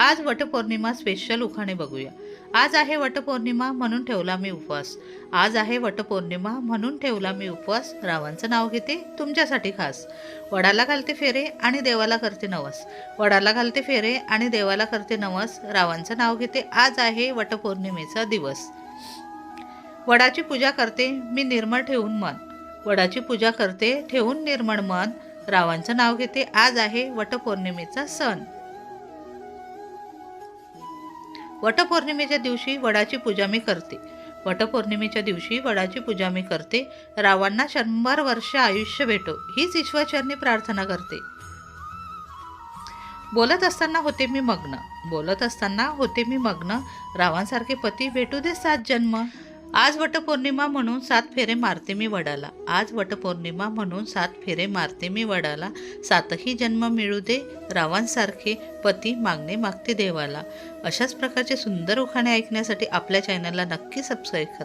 आज वटपौर्णिमा स्पेशल उखाणे बघूया. आज आहे वटपौर्णिमा म्हणून ठेवला मी उपवास. आज आहे वटपौर्णिमा म्हणून ठेवला मी उपवास. रावांचं नाव घेते तुमच्यासाठी खास. वडाला घालते फेरे आणि देवाला करते नवस. वडाला घालते फेरे आणि देवाला करते नवस. रावांचं नाव घेते आज आहे वटपौर्णिमेचा दिवस. वडाची पूजा करते मी निर्मळ ठेवून मन. वडाची पूजा करते ठेवून निर्मळ मन. रावांचं नाव घेते आज आहे वटपौर्णिमेचा सण. वटपौर्णिमेच्या दिवशी वडाची पूजा मी करते. वटपौर्णिमेच्या दिवशी वडाची पूजा मी करते. रावांना शंभर वर्ष आयुष्य भेटो हीच ईश्वरचरणी प्रार्थना करते. बोलत असताना होते मी मग्न. बोलत असताना होते मी मग्न. रावांसारखे पती भेटू दे सात जन्म. आज वटपौर्णिमा म्हणून सात फेरे मारते मी वडाला. आज वटपौर्णिमा म्हणून सात फेरे मारते मी वडाला. सातही जन्म मिळू दे रावांसारखे पती मागणे मागते देवाला. अशाच प्रकारचे सुंदर उखाणे ऐकण्यासाठी आपल्या चॅनलला नक्की सबस्क्राईब करा.